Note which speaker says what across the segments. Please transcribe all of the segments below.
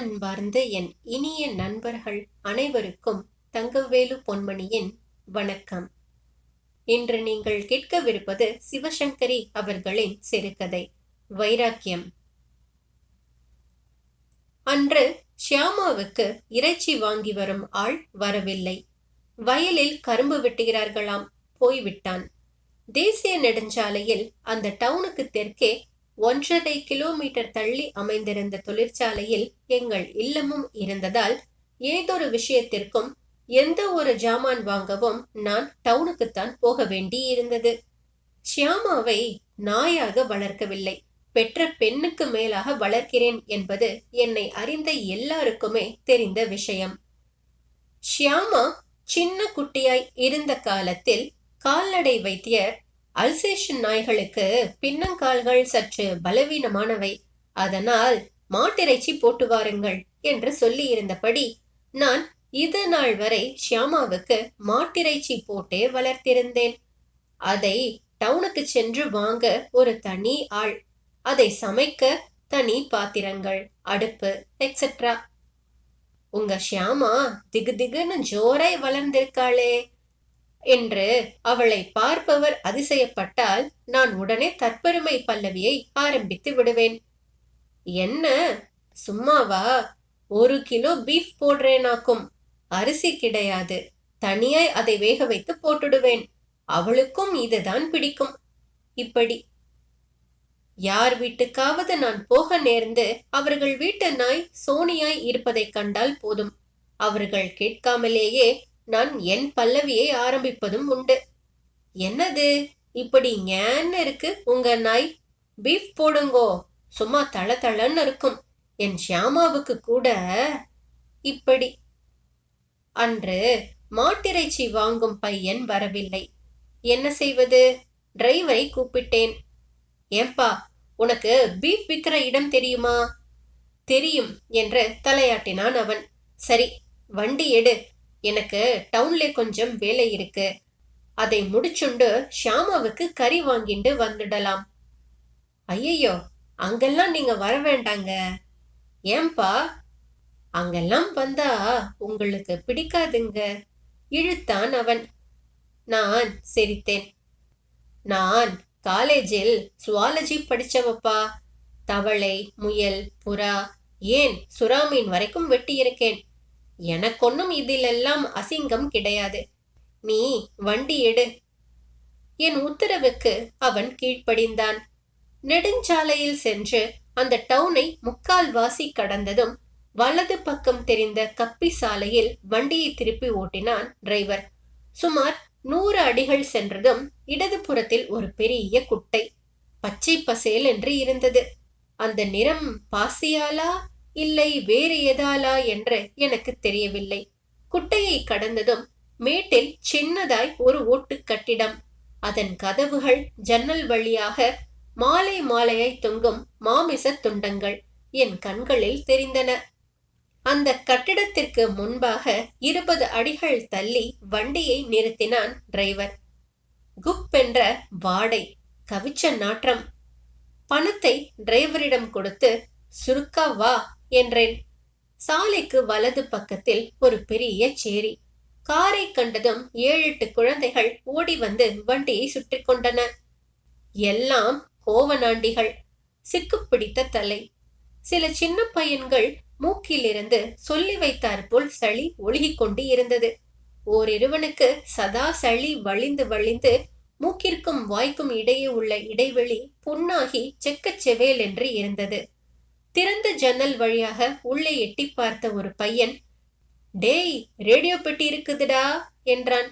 Speaker 1: அன்பார்ந்த என் இனிய நண்பர்கள் அனைவருக்கும் தங்கவேலு பொன்மணியின் வணக்கம். இன்று நீங்கள் கேட்கவிருப்பது சிவசங்கரி அவர்களின் சிறுகதை வைராக்கியம். அன்று ஷியாமாவுக்கு இறைச்சி வாங்கி வரும் ஆள் வரவில்லை. வயலில் கரும்பு வெட்டுகிறார்களாம் போய்விட்டான். தேசிய நெடுஞ்சாலையில் அந்த டவுனுக்கு தெற்கே ஒன்றரை கிலோமீட்டர் தள்ளி அமைந்திருந்த தொழிற்சாலையில் எங்கள் இல்லமும் இருந்ததால் ஏதொரு விஷயத்திற்கும் எந்த ஒரு ஜாமான் வாங்கவும் நான் டவுனுக்குத்தான் போக வேண்டியிருந்தது. ஷியாமாவை நாயாக வளர்க்கவில்லை. பெற்ற பெண்ணுக்கு மேலாக வளர்க்கிறேன் என்பது என்னை அறிந்த எல்லாருக்குமே தெரிந்த விஷயம். ஷியாமா சின்ன குட்டியாய் இருந்த காலத்தில் கால்நடை வைத்தியர் அல்சேஷன் நாய்களுக்கு பின்னங்கால்கள் சற்று பலவீனமானவை. அதனால் மாட்டிறைச்சி போட்டு வாருங்கள் என்று சொல்லி இருந்தபடி நான் இது நாள் வரை ஷியாமாவுக்கு மாட்டிறைச்சி போட்டே வளர்த்திருந்தேன். அதை டவுனுக்கு சென்று வாங்க ஒரு தனி ஆள். அதை சமைக்க தனி பாத்திரங்கள் அடுப்பு எக்ஸெட்ரா உங்க ஷியாமா திகு திகுன்னு ஜோராய் வளர்ந்திருக்காளே. என்று அவளை பார்ப்பவர் அதிசயப்பட்டால் நான் உடனே தற்பெருமை பல்லவியை ஆரம்பித்து விடுவேன். என்ன? சும்மாவா? ஒரு கிலோ பீஃப் போடுறேனாக்கும். அரிசி கிடையாது. தனியாய் அதை வேக வைத்து போட்டுடுவேன். அவளுக்கும் இதுதான் பிடிக்கும். இப்படி. யார் வீட்டுக்காவது நான் போக நேர்ந்து அவர்கள் வீட்டு நாய் சோனியாய் இருப்பதைக் கண்டால் போதும். அவர்கள் கேட்காமலேயே நான் என் பல்லவியை ஆரம்பிப்பதும் உண்டு. என்னது? இப்படி ஏன்னு இருக்கு உங்க நாய்? பீஃப் போடுங்கோ. சும்மா தள தளன்னு இருக்கும். என் ஷியாமாவுக்கு கூட இப்படி. அன்று மாட்டிறைச்சி வாங்கும் பையன் வரவில்லை. என்ன செய்வது? டிரைவரை கூப்பிட்டேன். ஏன்பா உனக்கு பீஃப் விற்கிற இடம் தெரியுமா? தெரியும் என்று தலையாட்டினான் அவன். சரி வண்டி எடு. எனக்கு டவுன்ல கொஞ்சம் வேலை இருக்கு. அதை முடிச்சுண்டு ஷியாமாவுக்கு கறி வாங்கிண்டு வந்துடலாம். ஐயையோ அங்கெல்லாம் நீங்க வர வேண்டாங்க. ஏன்பா? அங்கெல்லாம் வந்தா உங்களுக்கு பிடிக்காதுங்க. இழுத்தான் அவன். நான் சிரித்தேன். நான் காலேஜில் சுவாலஜி படிச்சவப்பா. தவளை முயல் புறா ஏன் சுறாமீன் வரைக்கும் வெட்டியிருக்கேன்? எனக்கொன்னும் இதிலெல்லாம் அசிங்கம் கிடையாது. நீ வண்டி எடு. என் உத்தரவுக்கு அவன் கீழ்ப்படிந்தான். நெடுஞ்சாலையில் சென்று அந்த டவுனை முக்கால் வாசி கடந்ததும் வலது பக்கம் தெரிந்த கப்பி சாலையில் வண்டியை திருப்பி ஓட்டினான் டிரைவர். சுமார் நூறு அடிகள் சென்றதும் இடது புறத்தில் ஒரு பெரிய குட்டை. பச்சை பசேல் என்று இருந்தது. அந்த நிறம் பாசியாலா? இல்லை வேறு எதாலா என்று எனக்கு தெரியவில்லை. குட்டையை கடந்ததும் மேட்டில் சின்னதாய் ஒரு ஓட்டு கட்டிடம். அதன் கதவுகள் ஜன்னல் வழியாக மாலை மாலையாய் தொங்கும் மாமிச துண்டங்கள் என் கண்களில் தெரிந்தன. அந்த கட்டிடத்திற்கு முன்பாக இருபது அடிகள் தள்ளி வண்டியை நிறுத்தினான் டிரைவர். குப் என்ற வாடை கவிச்ச நாற்றம். பணத்தை டிரைவரிடம் கொடுத்து சுருக்கா வா என்றேன். சாலைக்கு வலது பக்கத்தில் ஒரு பெரிய சேரி. காரை கண்டதும் ஏழு எட்டு குழந்தைகள் ஓடி வந்து வண்டியை சுற்றி கொண்டன. எல்லாம் கோவனாண்டிகள். சிக்கு பிடித்த தலை. சில சின்ன பையன்கள் மூக்கிலிருந்து சொல்லி வைத்தார் போல் சளி ஒழுகிக் கொண்டு இருந்தது. ஓரிருவனுக்கு சதா சளி வழிந்து வழிந்து மூக்கிற்கும் வாய்க்கும் இடையே உள்ள இடைவெளி புண்ணாகி செக்கச் செவேல் என்று இருந்தது. திறந்த ஜன்னல் வழியாக உள்ளே எட்டி பார்த்த ஒரு பையன் டேய் ரேடியோ பெட்டி இருக்குதுடா என்றான்.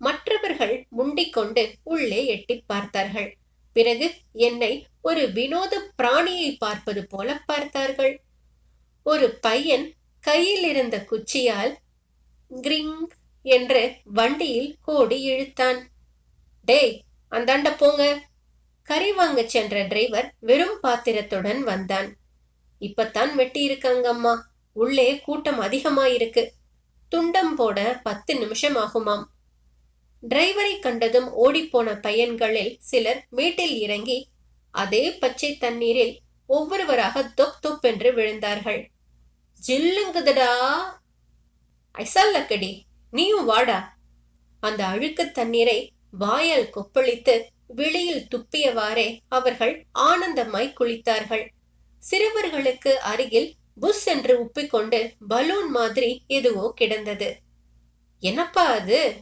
Speaker 1: மற்றவர்கள் முண்டிக்கொண்டு உள்ளே எட்டி பார்த்தார்கள். பிறகு என்னை ஒரு வினோத பிராணியை பார்ப்பது போல பார்த்தார்கள். ஒரு பையன் கையில் இருந்த குச்சியால் கிரிங் என்று வண்டியில் கோடி இழுத்தான். டேய் அந்தாண்ட போங்க கறி வாங்க சென்ற டிரைவர் வெறும் பாத்திரத்துடன் வந்தான். இப்பத்தான் வெட்டி இருக்காங்கம்மா உள்ளே கூட்டம் அதிகமாயிருக்கு. துண்டம் போட பத்து நிமிஷம் ஆகுமாம் டிரைவரை கண்டதும் ஓடிப்போன பையன்களில் சிலர் வீட்டில் இறங்கி அதே பச்சை தண்ணீரில் ஒவ்வொருவராக தொப் தொப் என்று விழுந்தார்கள். ஜில்லுங்குதுடா. ஐசல்லக்கடி நீயும் வாடா. அந்த அழுக்கு தண்ணீரை வாயால் கொப்பளித்து வெளியில் துப்பியவாறே அவர்கள் ஆனந்தமாய் குளித்தார்கள். சிறுவர்களுக்கு அருகில் புஷ் என்று உப்பிக்கொண்டு பலூன் மாதிரி எதுவோ கிடந்தது. என்னப்பா அது?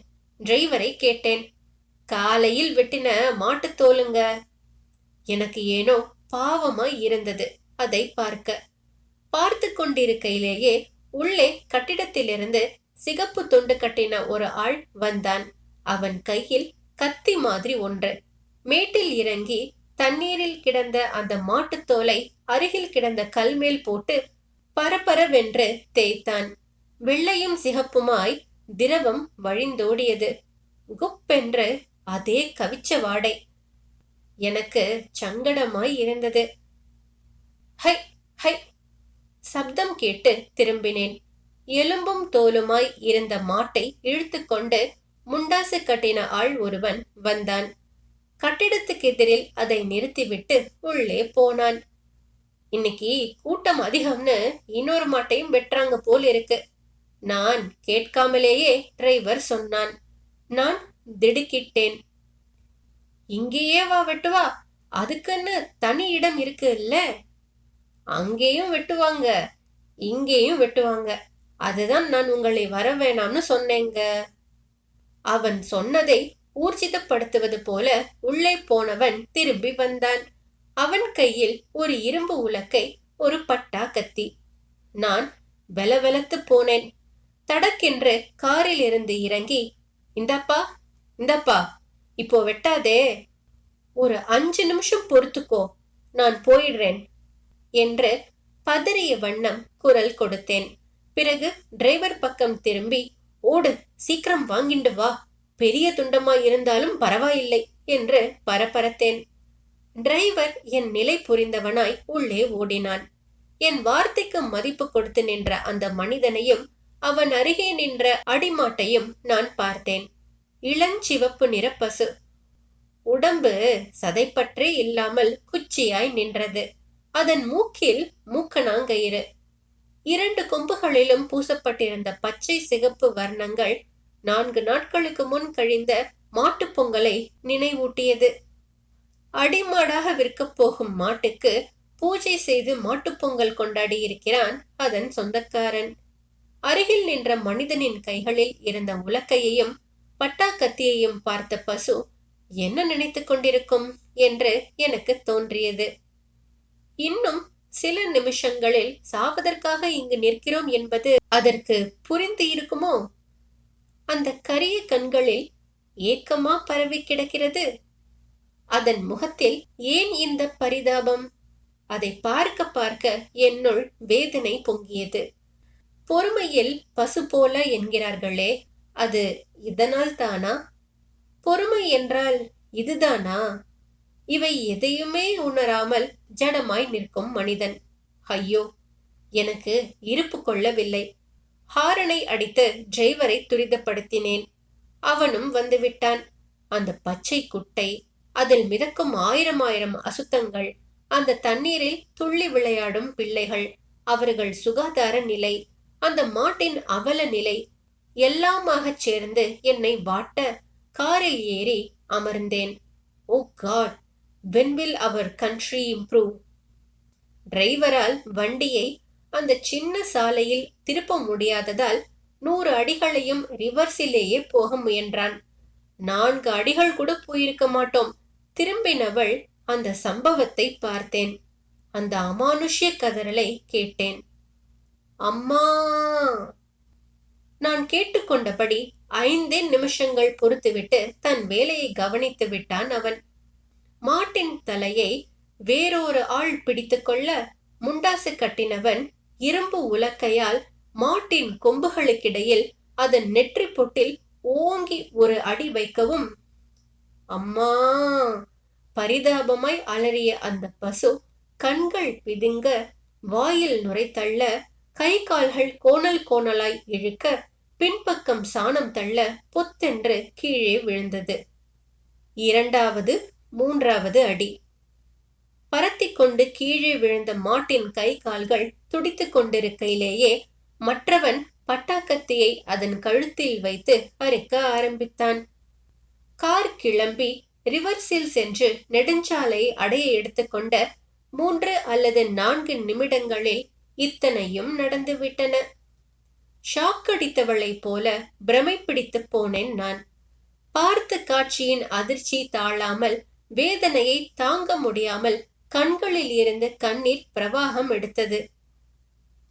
Speaker 1: டிரைவரை கேட்டேன். காலையில் வெட்டின மாட்டுத் தோலுங்க. எனக்கு ஏனோ பாவமாய் இருந்தது. அதை பார்க்க. பார்த்து கொண்டிருக்கையிலேயே உள்ளே கட்டிடத்திலிருந்து சிகப்பு துண்டு கட்டின ஒரு ஆள் வந்தான். அவன் கையில் கத்தி மாதிரி ஒன்று. மேட்டில் இறங்கி தண்ணீரில் கிடந்த அந்த மாட்டுத்தோலை அருகில் கிடந்த கல்மேல் போட்டு பரபரவென்று தேய்த்தான். வெள்ளையும் சிகப்புமாய் திரவம் வழிந்தோடியது. குப்பென்று அதே கவிச்ச வாடை. எனக்கு சங்கடமாய் இருந்தது. ஹை ஹை சப்தம் கேட்டு திரும்பினேன். எலும்பும் தோலுமாய் இருந்த மாட்டை இழுத்துக்கொண்டு முண்டாசு கட்டின ஆள் ஒருவன் வந்தான். கட்டிடத்துக்கு எதிரில் அதை நிறுத்திவிட்டு உள்ளே போனான். இன்னைக்கு கூட்டம் அதிகம்னு இன்னொரு மாட்டையும் வெட்டுறாங்க போல் இருக்கு. நான் கேட்காமலேயே டிரைவர் சொன்னான். நான் திடுக்கிட்டேன். இங்கேயே வா வெட்டுவா அதுக்குன்னு தனி இடம் இருக்கு இல்ல அங்கேயும் வெட்டுவாங்க இங்கேயும் வெட்டுவாங்க. அதுதான் நான் உங்களை வர வேணாம்னு சொன்னேங்க. அவன் சொன்னதை ஊர்ஜிதப்படுத்துவது போல உள்ளே போனவன் திரும்பி வந்தான். அவன் கையில் ஒரு இரும்பு உலக்கை ஒரு பட்டா கத்தி. நான் வெலவெலத்து போனேன். தடக்கென்று காரில் இருந்து இறங்கி இந்தப்பா இந்தப்பா இப்போ வெட்டாதே. ஒரு அஞ்சு நிமிஷம் பொறுத்துக்கோ நான் போயிடுறேன் என்று பதறிய வண்ணம் குரல் கொடுத்தேன். பிறகு டிரைவர் பக்கம் திரும்பி ஓடு சீக்கிரம் வாங்கிண்டு வா. பெரிய துண்டமா இருந்தாலும் பரவாயில்லை என்று பரபரத்தேன். டிரைவர் என் நிலை புரிந்தவனாய் உள்ளே ஓடினான். என் வார்த்தைக்கு மதிப்பு கொடுத்து நின்ற அந்த மனிதனையும் அவன் அருகே நின்ற அடிமாட்டையும் நான் பார்த்தேன். இளஞ்சிவப்பு நிற பசு. உடம்பு சதைப்பற்றே இல்லாமல் குச்சியாய் நின்றது. அதன் மூக்கில் மூக்கணாங்கயிறு. இரண்டு கொம்புகளிலும் பூசப்பட்டிருந்த பச்சை சிகப்பு வர்ணங்கள் நான்கு நாட்களுக்கு முன் கழிந்த மாட்டுப் பொங்கலை நினைவூட்டியது. அடிமாடாக விற்கப் போகும் மாட்டுக்கு பூஜை செய்து மாட்டுப்பொங்கல் கொண்டாடி இருக்கிறான் அதன் சொந்தக்காரன். அருகில் நின்ற மனிதனின் கைகளில் இருந்த உலக்கையையும் பட்டா கத்தியையும் பார்த்த பசு என்ன நினைத்துக் கொண்டிருக்கும்? என்று எனக்கு தோன்றியது. இன்னும் சில நிமிஷங்களில் சாவதற்காக இங்கு நிற்கிறோம் என்பது அதற்கு புரிந்து இருக்குமோ? அந்த கரிய கண்களில் ஏக்கமா பரவி கிடக்கிறது. அதன் முகத்தில் ஏன் இந்த பரிதாபம்? அதை பார்க்க பார்க்க என்னுள் வேதனை பொங்கியது. பொறுமையில் பசு போல என்கிறார்களே அது இதனால் தானா? பொறுமை என்றால் இதுதானா? இவை எதையுமே உணராமல் ஜடமாய் நிற்கும் மனிதன். ஐயோ எனக்கு இருப்பு கொள்ளவில்லை. ஹாரனை அடித்து டிரைவரை துரிதப்படுத்தினேன். அவனும் வந்துவிட்டான். அந்த பச்சை குட்டை அதில் மிதக்கும் ஆயிரம் ஆயிரம் அசுத்தங்கள் அந்த தண்ணீரில் துள்ளி விளையாடும் பிள்ளைகள் அவர்கள் சுகாதார நிலை அந்த மாட்டின் அவல நிலை எல்லாமாகச் சேர்ந்து என்னை வாட்ட காரில் ஏறி அமர்ந்தேன். ஓ God when will our country improve டிரைவரால் வண்டியை அந்த சின்ன சாலையில் திருப்ப முடியாததால் நூறு அடிகளையும் ரிவர்ஸிலேயே போக முயன்றான். நான்கு அடிகள் கூட போயிருக்க மாட்டோம். திரும்பினவள் அந்த சம்பவத்தை பார்த்தேன். அந்த அமானுஷ்ய கதறலை கேட்டேன். அம்மா! நான் கேட்டுக்கொண்டபடி ஐந்தே நிமிஷங்கள் பொறுத்துவிட்டு தன் வேலையை கவனித்து விட்டான் அவன். மாட்டின் தலையை வேறொரு ஆள் பிடித்துக்கொள்ள முண்டாசு கட்டினவன் இரும்பு உலக்கையால் மாட்டின் கொம்புகளுக்கிடையில் அதன் நெற்றி பொட்டில் ஓங்கி ஒரு அடி வைக்கவும். அம்மா! பரிதாபமாய் அலறிய அந்த பசு கண்கள் பிதுங்க வாயில் நுரைத்தள்ள கை கால்கள் கோணல் கோணலாய் இழுக்க பின்பக்கம் சாணம் தள்ள பொத்தென்று கீழே விழுந்தது. இரண்டாவது மூன்றாவது அடி. பரத்தி கொண்டு கீழே விழுந்த மாட்டின் கை கால்கள் துடித்துக் கொண்டிருக்கையிலேயே மற்றவன் பட்டாக்கத்தியை அதன் கழுத்தில் வைத்து அறுக்க ஆரம்பித்தான். கார் கிளம்பி ரிவர்ஸில் சென்று நெடுஞ்சாலை அடைய எடுத்துக்கொண்ட மூன்று அல்லது நான்கு நிமிடங்களில் இத்தனையும் நடந்துவிட்டன. ஷாக் அடித்தவளைப் போல பிரமை பிடித்து போனேன் நான். பார்த்த காட்சியின் அதிர்ச்சி தாழாமல் வேதனையை தாங்க முடியாமல் கண்களில் இருந்து கண்ணீர் பிரவாகம் எடுத்தது.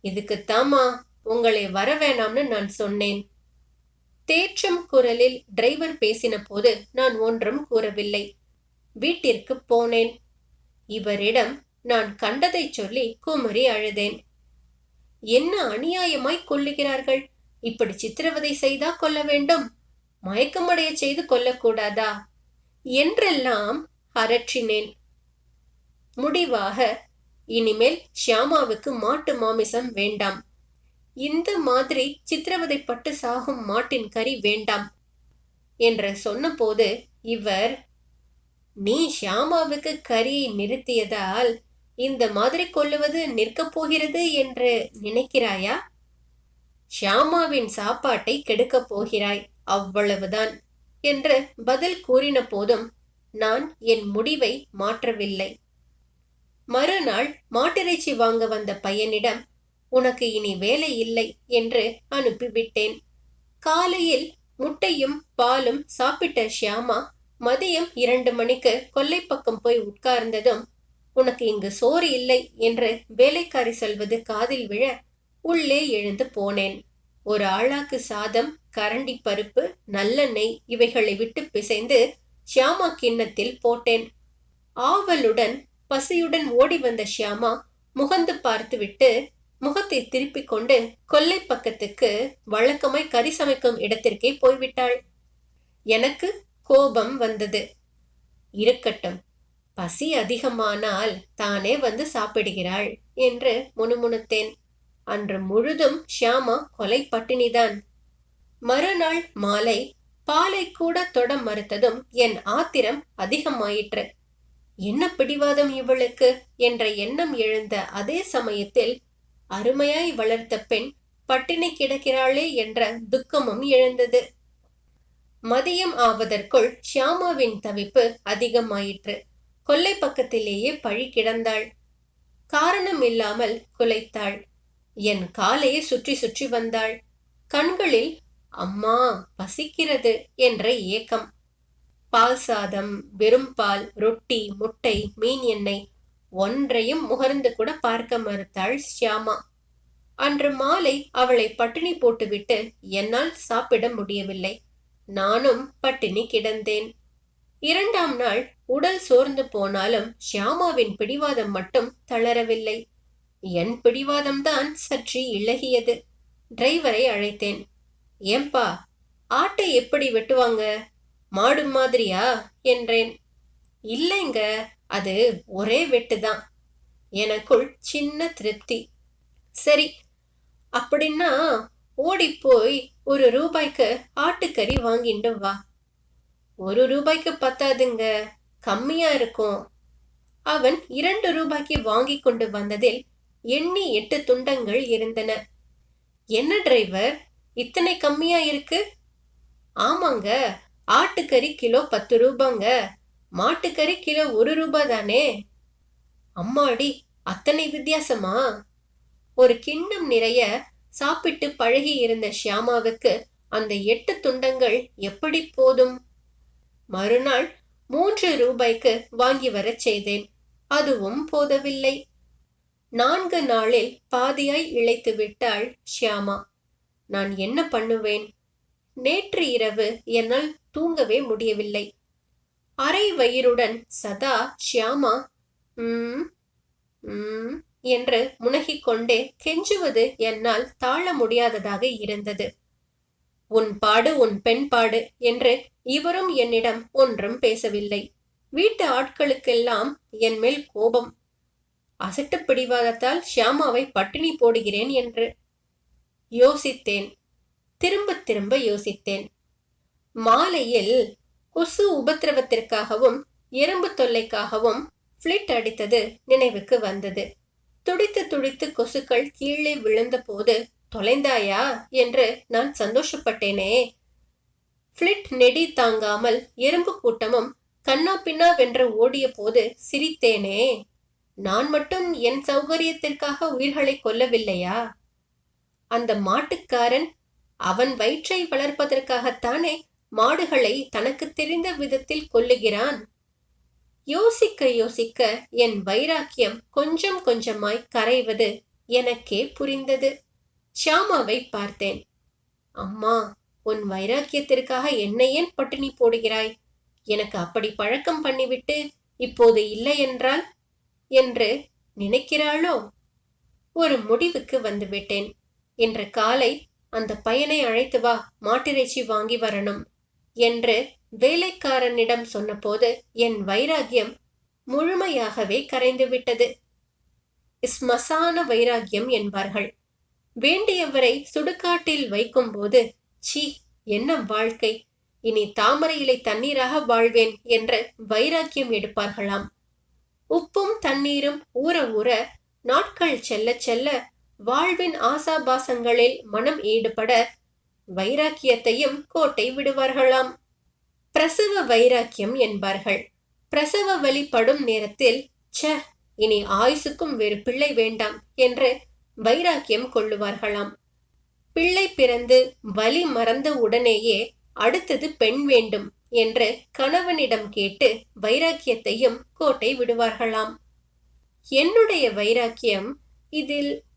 Speaker 1: இதுக்குத்தாமா உங்களை வர வேணாம்னு நான் சொன்னேன். தேற்றம் குரலில் டிரைவர் பேசின போது நான் ஒன்றும் கூறவில்லை. வீட்டிற்கு போனேன். இவரிடம் நான் கண்டதை சொல்லி குமரி அழுதேன். என்ன அநியாயமாய் கொல்லுகிறார்கள்? இப்படி சித்திரவதை செய்தா கொல்ல வேண்டும்? மயக்கமடைய செய்து கொல்லக்கூடாதா? என்றெல்லாம் அரற்றினேன். முடிவாக இனிமேல் ஷியாமாவுக்கு மாட்டு மாமிசம் வேண்டாம். இந்த மாதிரி சித்திரவதைப்பட்டு சாகும் மாட்டின் கறி வேண்டாம் என்று சொன்னபோது இவர் நீ ஷியாமாவுக்கு கரியை நிறுத்தியதால் இந்த மாதிரி கொள்ளுவது நிற்கப் போகிறது என்று நினைக்கிறாயா? ஷியாமாவின் சாப்பாட்டை கெடுக்கப் போகிறாய் அவ்வளவுதான் என்று பதில் கூறின போதும் நான் என் முடிவை மாற்றவில்லை. மறுநாள் மாட்டிறைச்சி வாங்க வந்த பையனிடம் உனக்கு இனி வேலை இல்லை என்று அனுப்பிவிட்டேன். காலையில் முட்டையும் பாலும் சாப்பிட்ட ஷியாமா மதியம் இரண்டு மணிக்கு கொல்லை பக்கம் போய் உட்கார்ந்ததும் உனக்கு இங்கு சோறு இல்லை என்று வேலைக்காரி சொல்வது காதில் விழ உள்ளே எழுந்து போனேன். ஒரு ஆளாக்கு சாதம் கரண்டி பருப்பு நல்லெண்ணெய் இவைகளை விட்டு பிசைந்து ஷியாமா கிண்ணத்தில் போட்டேன். ஆவலுடன் பசியுடன் ஓடி வந்த ஷியாமா முகந்து பார்த்துவிட்டு முகத்தை திருப்பிக் கொண்டு கொல்லை பக்கத்துக்கு வழக்கமாய் கறி சமைக்கும் இடத்திற்கே போய்விட்டாள். எனக்கு கோபம் வந்தது. இருக்கட்டும் பசி அதிகமானால் தானே வந்து சாப்பிடுகிறாள் என்று முணுமுணுத்தேன். அன்று முழுதும் ஷியாமா கொலை பட்டினிதான். மறுநாள் மாலை பாலை கூட தொட மறுத்ததும் என் ஆத்திரம் அதிகமாயிற்று. என்ன பிடிவாதம் இவளுக்கு? என்ற எண்ணம் எழுந்த அதே சமயத்தில் அருமையாய் வளர்த்த பெண் பட்டினி கிடக்கிறாளே என்ற துக்கமும் எழுந்தது. மதியம் ஆவதற்குள் ஷியாமாவின் தவிப்பு அதிகமாயிற்று. கொல்லை பக்கத்திலேயே பழி கிடந்தாள். காரணம் இல்லாமல் குலைத்தாள். என் காலையை சுற்றி சுற்றி வந்தாள். கண்களில் அம்மா பசிக்கிறது என்ற ஏக்கம். பால் சாதம் வெறும் பால் ரொட்டி முட்டை மீன் எண்ணெய் ஒன்றையும் முகர்ந்து கூட பார்க்க மறுத்தாள் ஷியாமா. அன்று மாலை அவளை பட்டினி போட்டுவிட்டு என்னால் சாப்பிட முடியவில்லை. நானும் பட்டினி கிடந்தேன். இரண்டாம் நாள் உடல் சோர்ந்து போனாலும் ஷியாமாவின் பிடிவாதம் மட்டும் தளரவில்லை. என் பிடிவாதம்தான் சற்று இழகியது டிரைவரை அழைத்தேன். ஏம்பா ஆட்டை எப்படி வெட்டுவாங்க? மாடு மாதிரியா? என்றேன். இல்லைங்க அது ஒரே வெட்டுதான். எனக்குள் சின்ன திருப்தி. சரி அப்படின்னா ஓடி போய் ஒரு ரூபாய்க்கு ஆட்டுக்கறி வாங்கிட்டு வா. ஒரு ரூபாய்க்கு பத்தாதுங்க கம்மியா இருக்கும். அவன் இரண்டு ரூபாய்க்கு வாங்கி கொண்டு வந்ததில் எண்ணி எட்டு துண்டங்கள் இருந்தன. என்ன டிரைவர் இத்தனை கம்மியா இருக்கு? ஆமாங்க ஆட்டுக்கறி கிலோ பத்து ரூபாங்க. மாட்டுக்கறி கிலோ ஒரு ரூபாய் தானே அம்மாடி அத்தனை வித்தியாசமா? ஒரு கிண்ணம் நிறைய சாப்பிட்டு பழகி இருந்த ஷியாமாவுக்கு அந்த எட்டு துண்டங்கள் எப்படி போதும்? மறுநாள் மூன்று ரூபாய்க்கு வாங்கி வரச் செய்தேன். அதுவும் போதவில்லை. நான்கு நாளில் பாதியாய் இழைத்து விட்டாள் ஷியாமா. நான் என்ன பண்ணுவேன்? நேற்று இரவு என்னால் தூங்கவே முடியவில்லை. அரை வயிறுடன் சதா ஷியாமா உம் உம் என்று முனகிக் கொண்டே கெஞ்சுவது என்னால் தாழ முடியாததாக இருந்தது. உன் பாடு உன் பெண் பாடு என்று இவரும் என்னிடம் ஒன்றும் பேசவில்லை. வீட்டு ஆட்களுக்கெல்லாம் என் மேல் கோபம். அசட்டு பிடிவாதத்தால் ஷியாமாவை பட்டினி போடுகிறேன் என்று யோசித்தேன். திரும்ப திரும்ப யோசித்தேன். மாலையில் கொசு உபத்திரவத்திற்காகவும் எறும்பு தொல்லைக்காகவும் பிளிட் அடித்தது நினைவுக்கு வந்தது. துடித்து துடித்து கொசுக்கள் கீழே விழுந்த போது தொலைந்தாயா? என்று நான் சந்தோஷப்பட்டேனே. பிளிட் நெடி தாங்காமல் எறும்பு கூட்டமும் கண்ணா பின்னா வென்று ஓடிய போது சிரித்தேனே. நான் மட்டும் என் சௌகரியத்திற்காக உயிர்களை கொல்லவில்லையா? அந்த மாட்டுக்காரன் அவன் வயிற்றை வளர்ப்பதற்காகத்தானே மாடுகளை தனக்கு தெரிந்த விதத்தில் கொல்லுகிறான்? யோசிக்க யோசிக்க என் வைராக்கியம் கொஞ்சம் கொஞ்சமாய் கரைவது எனக்கே புரிந்தது. ஷியாமாவை பார்த்தேன். அம்மா உன் வைராக்கியத்திற்காக என்னை ஏன் பட்டினி போடுகிறாய்? எனக்கு அப்படி பழக்கம் பண்ணிவிட்டு இப்போது இல்லை என்றால் என்று நினைக்கிறாளோ? ஒரு முடிவுக்கு வந்துவிட்டேன். இன்று காலை அந்த பையனை அழைத்து வா மாட்டிறைச்சி வாங்கி வரணும் என்று வேலைக்காரனிடம் சொன்னபோது என் வைராகியம் முழுமையாகவே கரைந்து விட்டது. ஸ்மசான வைராகியம் என்பார்கள். வேண்டியவரை சுடுகாட்டில் வைக்கும்போது சீ என்ன வாழ்க்கை? இனி தாமரை இலை தண்ணீராக வாழ்வேன் என்று வைராக்கியம் எடுப்பார்களாம். உப்பும் தண்ணீரும் ஊற ஊற நாட்கள் செல்ல செல்ல வாழ்வின் ஆசாபாசங்களில் மனம் ஈடுபட வைராக்கியத்தையும் கோட்டை விடுவார்களாம். பிரசவ வைராக்கியம் என்பார்கள். பிரசவ வலி படும் நேரத்தில் ச்ச இனி ஆயுசுக்கும் வேறு பிள்ளை வேண்டாம் என்று வைராக்கியம் கொள்ளுவார்களாம். பிள்ளை பிறந்து வலி மறந்த உடனேயே அடுத்தது பெண் வேண்டும் என்று கணவனிடம் கேட்டு வைராக்கியத்தையும் கோட்டை விடுவார்களாம். என்னுடைய வைராக்கியம் இதில்